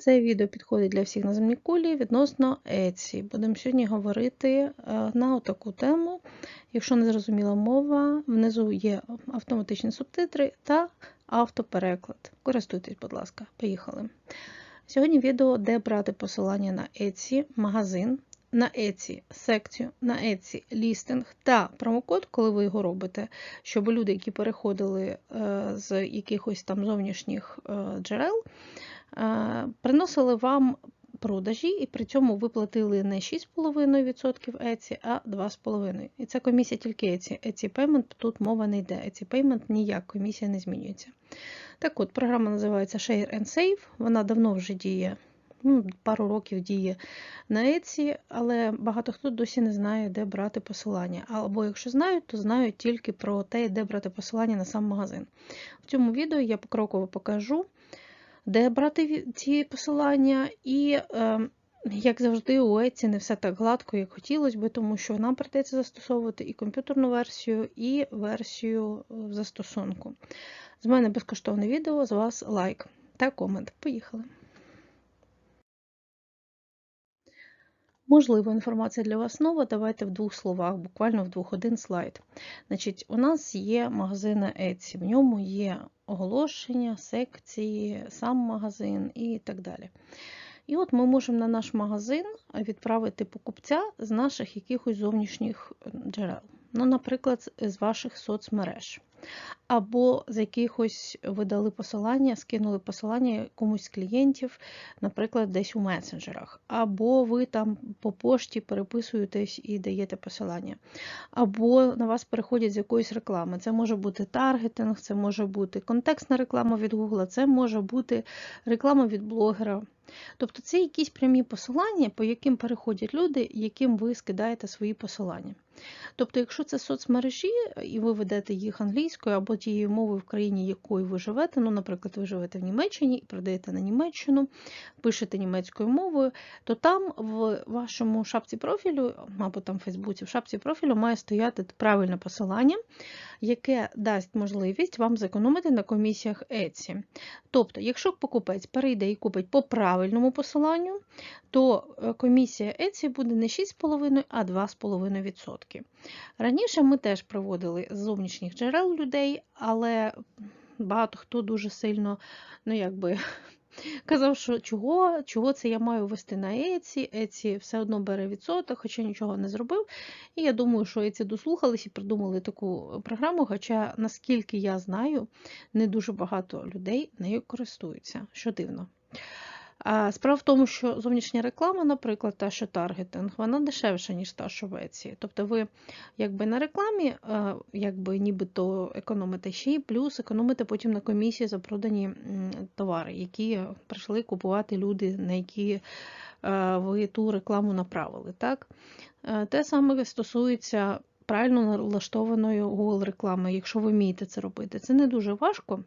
Це відео підходить для всіх на земній кулі відносно Etsy. Будемо сьогодні говорити е, на таку тему. Якщо не зрозуміла мова, внизу є автоматичні субтитри та автопереклад. Користуйтесь, будь ласка, поїхали. Сьогодні відео, де брати посилання на Etsy, магазин, на Etsy секцію, на Etsy лістинг та промокод, коли ви його робите, щоб люди, які переходили е, з якихось там зовнішніх е, джерел, приносили вам продажі, і при цьому ви платили не 6,5% Etsy, а 2,5%. І це комісія тільки Etsy. Etsy Payment, тут мова не йде. Etsy Payment ніяк, комісія не змінюється. Так от, програма називається Share and Save, вона давно вже діє. Ну, Пару років діє на Etsy, але багато хто досі не знає, де брати посилання. Або якщо знають, то знають тільки про те, де брати посилання на сам магазин. В цьому відео я покроково покажу, де брати ці посилання, і, е, як завжди, у Еці не все так гладко, як хотілося би, тому що нам придеться застосовувати і комп'ютерну версію, і версію в застосунку. З мене безкоштовне відео, з вас лайк та комент. Поїхали! Можливо, інформація для вас нова. Давайте в двох словах, буквально в двох один слайд. Значить, У нас є магазин Etsy, в ньому є оголошення, секції, сам магазин і так далі. І от ми можемо на наш магазин відправити покупця з наших якихось зовнішніх джерел. Ну, Наприклад, з ваших соцмереж або з якихось ви дали посилання, скинули посилання комусь з клієнтів, наприклад, десь у месенджерах, або ви там по пошті переписуєтесь і даєте посилання, або на вас переходять з якоїсь реклами. Це може бути таргетинг, це може бути контекстна реклама від Google, це може бути реклама від блогера. Тобто це якісь прямі посилання, по яким переходять люди, яким ви скидаєте свої посилання. Тобто, якщо це соцмережі, і ви ведете їх англійською або тією мовою в країні, якою ви живете, ну, наприклад, ви живете в Німеччині і продаєте на Німеччину, пишете німецькою мовою, то там в вашому шапці профілю, або там в Фейсбуці, в шапці профілю має стояти правильне посилання, яке дасть можливість вам зекономити на комісіях Etsy. Тобто, якщо покупець перейде і купить по правильному посиланню, то е, комісія Etsy буде не 6,5%, а 2,5%. Раніше ми теж проводили з зовнішніх джерел людей, але багато хто дуже сильно, ну якби. Казав, що чого чого це я маю вести на Еці, Еці все одно бере відсоток, хоча нічого не зробив. І я думаю, що Еці дослухались і придумали таку програму, хоча, наскільки я знаю, не дуже багато людей нею користуються, що дивно. Справа в тому, що зовнішня реклама, наприклад, та що таргетинг, вона дешевша, ніж та, що в Etsy. Тобто ви якби на рекламі якби нібито економите ще й плюс економите потім на комісії за продані товари, які прийшли купувати люди, на які ви ту рекламу направили. Так? Те саме стосується правильно налаштованої Google реклами, якщо ви вмієте це робити. Це не дуже важко.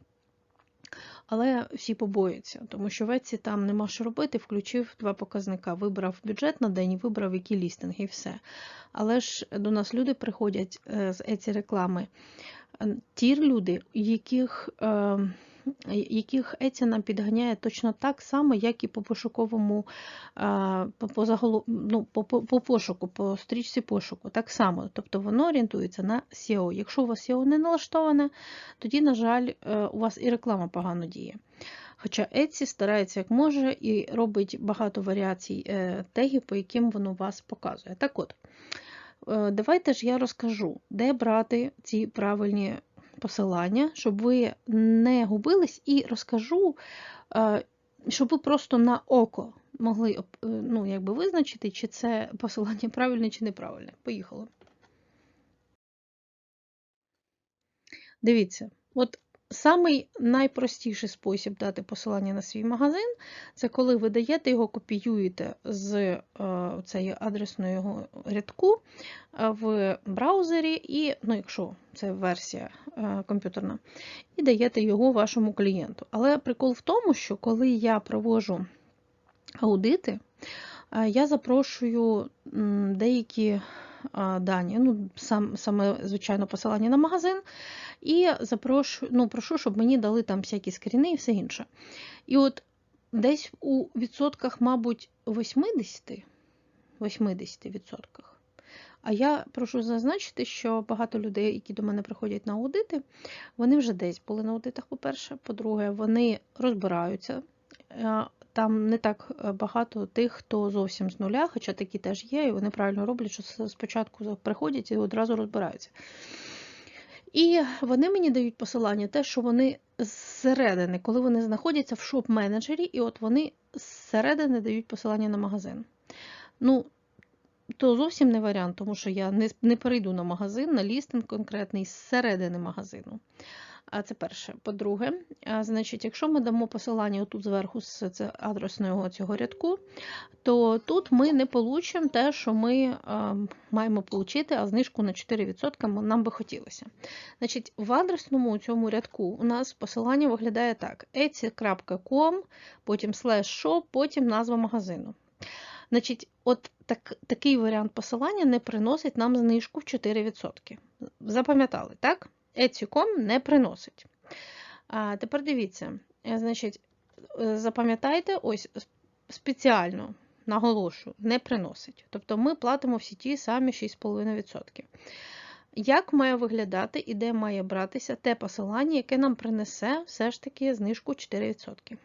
Але всі побоюються, тому що в Еці там нема що робити, включив два показника. Вибрав бюджет на день вибрав які лістинги і все. Але ж до нас люди приходять е, з Еці реклами. Е, ті люди, яких ем, яких Etsy підганяє точно так само, як і по пошуковому по, по, заголов... ну, по, по, по пошуку, по стрічці пошуку. Так само. Тобто воно орієнтується на SEO. Якщо у вас SEO не налаштоване, тоді, на жаль, е, у вас і реклама погано діє. Хоча Etsy старається як може і робить багато варіацій е, тегів, по яким воно вас показує. Так от, е, давайте ж я розкажу, де брати ці правильні посилання, щоб ви не губились, і розкажу, е, щоб ви просто на око могли е, ну, якби визначити, чи це посилання правильне чи неправильне. Поїхали. Дивіться, от Самий найпростіший спосіб дати посилання на свій магазин це коли ви даєте його, копіюєте з е, цієї адресної рядку е, в браузері, і, ну, якщо це версія е, комп'ютерна, і даєте його вашому клієнту. Але прикол в тому, що коли я провожу аудити, я запрошую деякі дані, ну, сам, саме, звичайно, посилання на магазин, і запрошую, ну, прошу, щоб мені дали там всякі скріни і все інше. І от десь у відсотках, мабуть, 80, 80 відсотках. А я прошу зазначити, що багато людей, які до мене приходять на аудити, вони вже десь були на аудитах, по-перше. По-друге, вони розбираються. Е, Там не так е, багато тих, хто зовсім з нуля, хоча такі теж є, і вони правильно роблять, що спочатку приходять і одразу розбираються. І вони мені дають посилання, те, що вони зсередини, коли вони знаходяться в шоп-менеджері, і от вони зсередини дають посилання на магазин. Ну, то зовсім не варіант, тому що я не, не перейду на магазин, на лістинг конкретний зсередини магазину. Це перше. По-друге, значить, якщо ми дамо посилання отут зверху з адресного цього рядку, то тут ми не получимо те, що ми маємо отримати, а знижку на 4% нам би хотілося. Значить, в адресному цьому рядку у нас посилання виглядає так: etsy.com, потім slash shop, потім назва магазину. Значить, от так, такий варіант посилання не приносить нам знижку в 4%. Запам'ятали, так? Etsy.com не приносить. А тепер дивіться, е, значить, е, запам'ятайте, ось спеціально наголошую, не приносить. Тобто ми платимо всі ті самі 6,5%. Як має виглядати і де має братися те посилання, яке нам принесе все ж таки знижку 4%?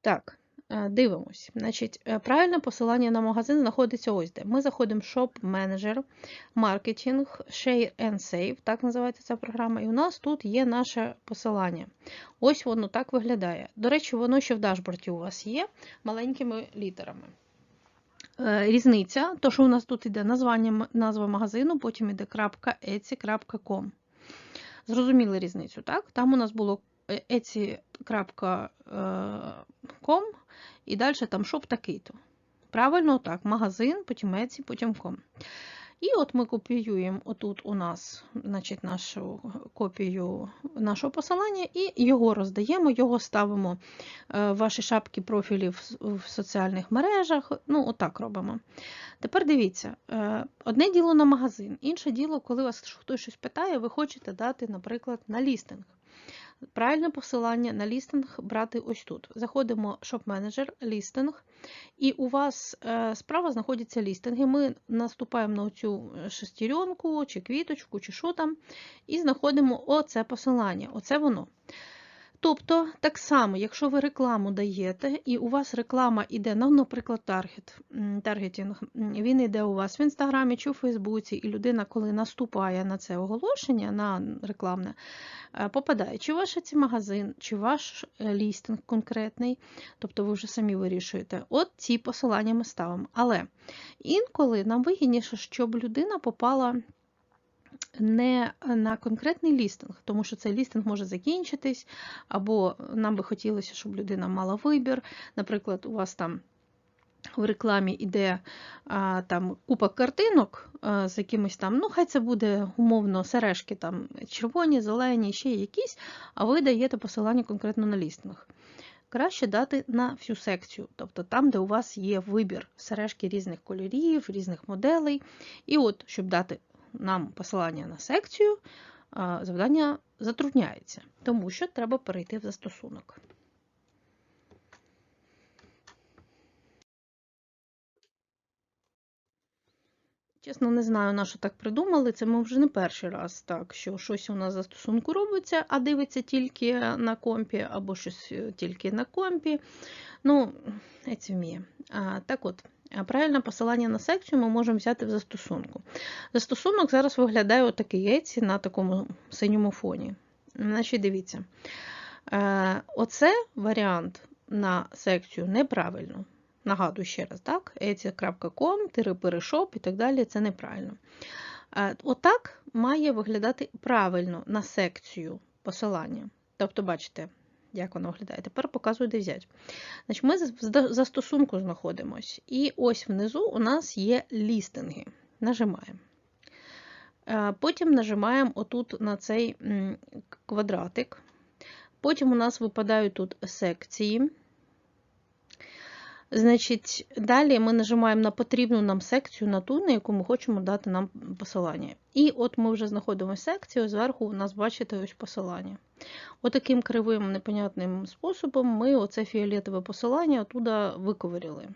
Так, дивимось. Значить, е, правильне посилання на магазин знаходиться ось де. Ми заходимо в Shop Manager, Marketing, Share and Save, так називається ця програма, і у нас тут є наше посилання. Ось воно так виглядає. До речі, воно ще в дашборді у вас є маленькими літерами. Е, Різниця, то що у нас тут йде названня, назва магазину, потім йде .etsy.com. Зрозуміли різницю, так? Там у нас було е, etsy.com і далі там shop такий-то. Правильно, так, магазин, потім Etsy, потім com. І от ми копіюємо отут у нас значить, нашу копію нашого посилання і його роздаємо, його ставимо е, в ваші шапки профілів в соціальних мережах. Ну, отак робимо. Тепер дивіться, е, одне діло на магазин, інше діло, коли вас хтось щось питає, ви хочете дати, наприклад, на лістинг. Правильне посилання на лістинг брати ось тут. Заходимо в шоп-менеджер, лістинг, і у вас е, справа знаходяться лістинги. Ми наступаємо на цю шестеренку, чи квіточку, чи що там, і знаходимо оце посилання. Оце воно. Тобто, так само, якщо ви рекламу даєте, і у вас реклама йде, ну, наприклад, таргет, м, таргетинг, він йде у вас в інстаграмі чи у Фейсбуці, і людина, коли наступає на це оголошення, на рекламне, е, попадає, чи ваш ці магазин, чи ваш е, лістинг конкретний, тобто ви вже самі вирішуєте, от ці посилання ми ставимо. Але інколи нам вигідніше, щоб людина попала не на конкретний лістинг, тому що цей лістинг може закінчитись, або нам би хотілося, щоб людина мала вибір. Наприклад, у вас там в рекламі йде а, там купа картинок а, з якимось там, ну хай це буде умовно сережки там червоні, зелені, ще якісь, а ви даєте посилання конкретно на лістинг. Краще дати на всю секцію, тобто там, де у вас є вибір сережки різних кольорів, різних моделей. І от, щоб дати нам посилання на секцію, завдання затрудняється, тому що треба перейти в застосунок. Чесно, не знаю, на що так придумали. Це ми вже не перший раз так, що щось у нас в застосунку робиться, а дивиться тільки на компі, або щось тільки на компі. Ну, це вміє. А, Так от, правильне посилання на секцію ми можемо взяти в застосунку. Застосунок зараз виглядає отакий яйці на такому синьому фоні. Значить, дивіться. Е, Оце варіант на секцію неправильно. Нагадую ще раз, так? etsy.com, тири-перешоп і так далі, це неправильно. Е, Отак має виглядати правильно на секцію посилання. Тобто, бачите, як воно виглядає. Тепер показую, де взяти. Значить, Ми в зда- застосунку знаходимось. І ось внизу у нас є лістинги. Нажимаємо. Е, Потім нажимаємо отут на цей квадратик. Потім у нас випадають тут секції. Значить, далі ми нажимаємо на потрібну нам секцію, на ту, на яку ми хочемо дати нам посилання. І от ми вже знаходимо секцію, зверху у нас, бачите, ось посилання. Отаким кривим непонятним способом ми оце фіолетове посилання оттуда виковирили.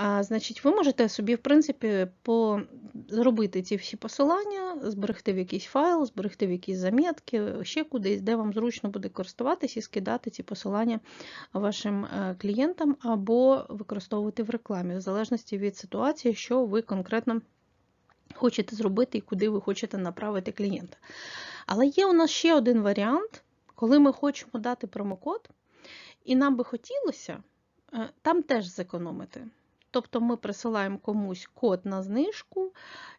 А, Значить, ви можете собі, в принципі, по... зробити ці всі посилання, зберегти в якийсь файл, зберегти в якісь замітки, ще кудись, де вам зручно буде користуватись і скидати ці посилання вашим е, клієнтам або використовувати в рекламі, в залежності від ситуації, що ви конкретно хочете зробити і куди ви хочете направити клієнта. Але є у нас ще один варіант, коли ми хочемо дати промокод, і нам би хотілося е, там теж зекономити. Тобто ми присилаємо комусь код на знижку,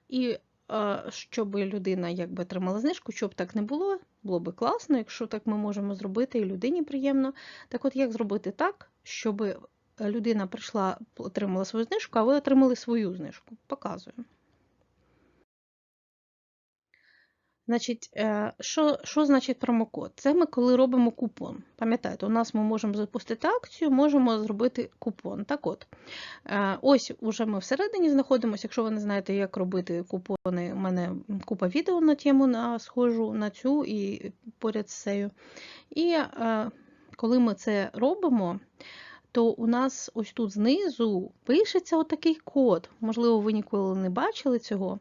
і е, щоб людина якби отримала знижку, щоб так не було, було би класно, якщо так ми можемо зробити, і людині приємно. Так от як зробити так, щоб людина прийшла, отримала свою знижку, а ви отримали свою знижку? Показую. Значить, е, що що значить промокод? Це ми коли робимо купон. Пам'ятаєте, у нас ми можемо запустити акцію, можемо зробити купон. Так от, е, ось уже ми всередині знаходимося. Якщо ви не знаєте, як робити купони, у мене купа відео на тему на схожу на цю і поряд з цею. І е, коли ми це робимо, то у нас ось тут знизу пишеться отакий код. Можливо, ви ніколи не бачили цього.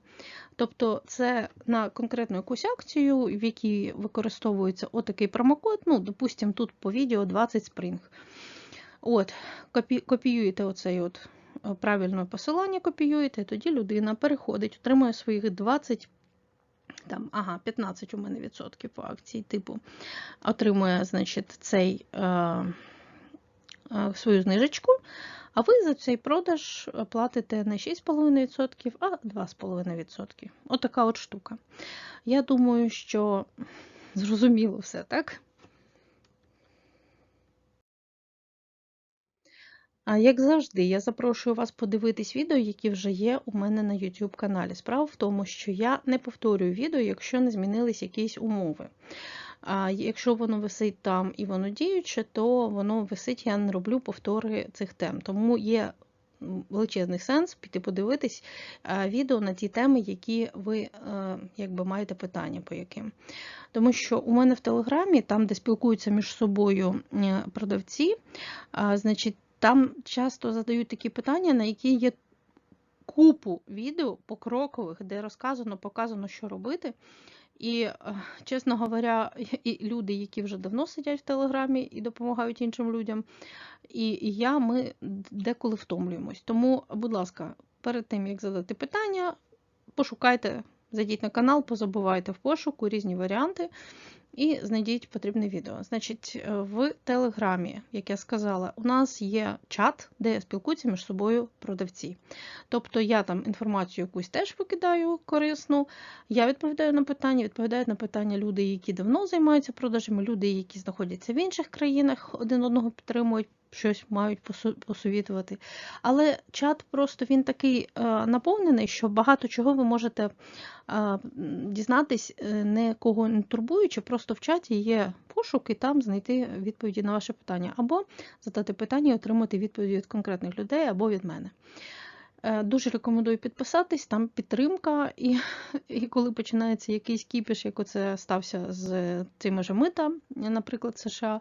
Тобто це на конкретну якусь акцію, в якій використовується отакий промокод. Ну, допустимо, тут по відео 20 Spring. От, Копіюєте оцей от е, правильне посилання, копіюєте, тоді людина переходить, отримує своїх 20. Там, ага, 15 у мене відсотків по акції, типу, отримує, значить, цей е, свою знижечку. А ви за цей продаж платите не 6,5%, а 2,5%. Отака от штука. Я думаю, що зрозуміло все, так? А як завжди, я запрошую вас подивитись відео, які вже є у мене на YouTube каналі. Справа в тому, що я не повторюю відео, якщо не змінились якісь умови. А якщо воно висить там і воно діюче, то воно висить, я не роблю повтори цих тем. Тому є величезний сенс піти подивитись відео на ті теми, які ви е, якби маєте питання по яким. Тому що у мене в Телеграмі, там, де спілкуються між собою е, продавці, значить, там часто задають такі питання, на які є купу відео покрокових, де розказано, показано, що робити. І, е, чесно говоря, і люди, які вже давно сидять в Телеграмі і допомагають іншим людям, і я, ми деколи втомлюємось. Тому, будь ласка, перед тим, як задати питання, пошукайте, зайдіть на канал, позабувайте в пошуку різні варіанти і знайдіть потрібне відео. Значить, е, в Телеграмі, як я сказала, у нас є чат, де спілкуються між собою продавці. Тобто я там інформацію якусь теж викидаю корисну, я відповідаю на питання, відповідають на питання люди, які давно займаються продажами, люди, які знаходяться в інших країнах, один одного підтримують щось мають посовітувати. Але чат просто він такий е, наповнений, що багато чого ви можете е, дізнатись, е, не кого не турбуючи, просто в чаті є пошук і там знайти відповіді на ваше питання, або задати питання і отримати відповіді від конкретних людей або від мене. Дуже рекомендую підписатись, там підтримка, і і коли починається якийсь кіпіш, як оце стався з цими ж мита, наприклад, США,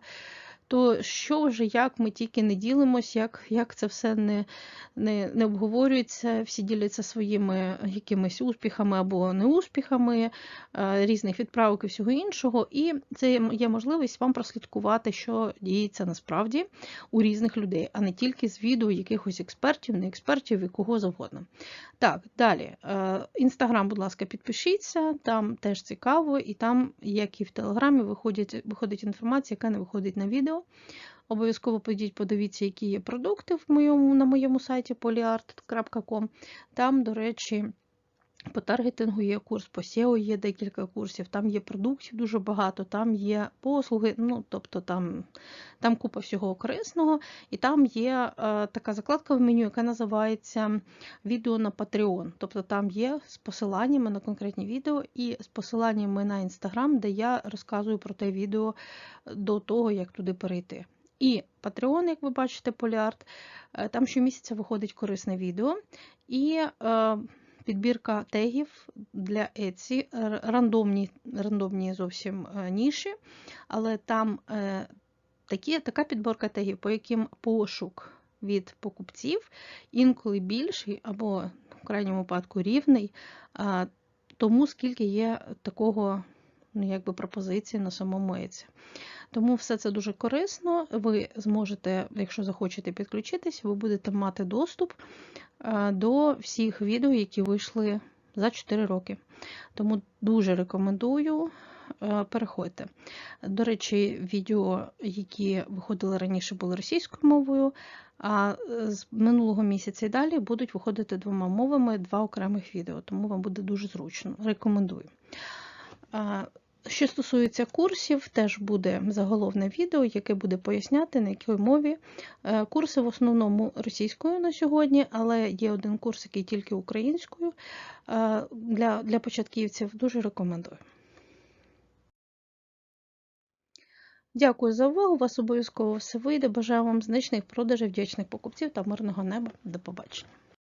то що вже, як ми тільки не ділимось, як як це все не не, не обговорюється, всі діляться своїми якимись успіхами або неуспіхами, е, різних відправок і всього іншого. І це є можливість вам прослідкувати, що діється насправді у різних людей, а не тільки з відео якихось експертів, не експертів і кого завгодно. Так, далі. Інстаграм, будь ласка, підпишіться, там теж цікаво, і там, як і в Телеграмі, виходить, виходить інформація, яка не виходить на відео. Обов'язково підіть, подивіться, які є продукти в моєму, на моєму сайті polyart.com. Там, до речі, по таргетингу є курс, по SEO є декілька курсів, там є продуктів дуже багато, там є послуги, ну, тобто там там купа всього корисного, і там є е, така закладка в меню, яка називається відео на Patreon. Тобто там є з посиланнями на конкретні відео і з посиланнями на Instagram, де я розказую про те відео до того, як туди перейти. І Patreon, як ви бачите, Полярд, е, там щомісяця виходить корисне відео. І е, підбірка тегів для Etsy, рандомні, рандомні зовсім е, ніші, але там е, такі, така підборка тегів, по яким пошук від покупців інколи більший або в крайньому випадку рівний, тому скільки є такого ну, якби пропозицій на самому Etsy. Тому все це дуже корисно. Ви зможете, якщо захочете підключитись, ви будете мати доступ е, до всіх відео, які вийшли за 4 роки. Тому дуже рекомендую. е, Переходьте. До речі, відео, які виходили раніше, були російською мовою, а е, з минулого місяця і далі будуть виходити двома мовами два окремих відео, тому вам буде дуже зручно. Рекомендую. Що стосується курсів, теж буде заголовне відео, яке буде поясняти, на якій мові. Е, Курси в основному російською на сьогодні, але є один курс, який тільки українською. Е, Для, для початківців дуже рекомендую. Дякую за увагу. У вас обов'язково все вийде. Бажаю вам значних продажів, вдячних покупців та мирного неба. До побачення.